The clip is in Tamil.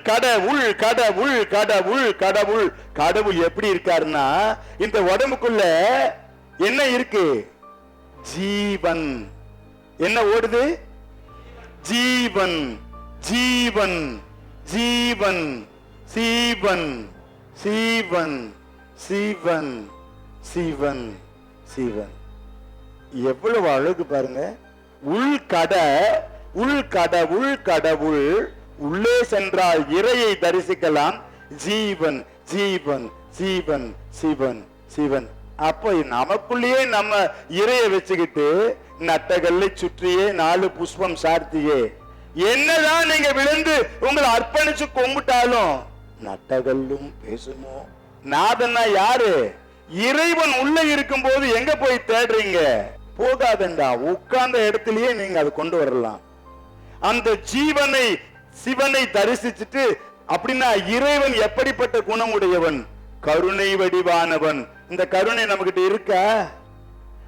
கடவுள் கடவுள் கடவுள் கடவுள் கடவுள் எப்படி இருக்காருன்னா இந்த உடம்புக்குள்ள என்ன இருக்கு? ஜீவன். என்ன ஓடுது? ஜீவன். ஜீவன். ஜீவன். சீவன். சீவன். சீவன். சீவன். சீவன். எவ்வளவு அழகு பாருங்க. உள்கட உள்கட உள்கடவுள் உள்ளே சென்றால் இறையை தரிசிக்கலாம். ஜீவன் ஜீவன் ஜீவன் சிவன் சிவன் அப்போ நமக்குள்ளேயே நம்ம இறைய வச்சுக்கிட்டு நட்டகல்லை சுற்றியே நாலு புஷ்பம் சார்த்தியே. என்னதான் நீங்க விழுந்து உங்களை அர்ப்பணிச்சு கும்பிட்டாலும் நட்டகல்லும் பேசுமோ? நாதன்னா யாரு? இறைவன் உள்ள இருக்கும் போது எங்க போய் தேடுறீங்க? போகாதண்டா உட்கார்ந்த இடத்துலயே நீங்க அதை கொண்டு வரலாம். அந்த ஜீவனை சிவனை தரிசிச்சுட்டு அப்படின்னா இறைவன் எப்படிப்பட்ட குணமுடையவன்? கருணை வடிவானவன். இந்த கருணை நம்மகிட்ட இருக்கா?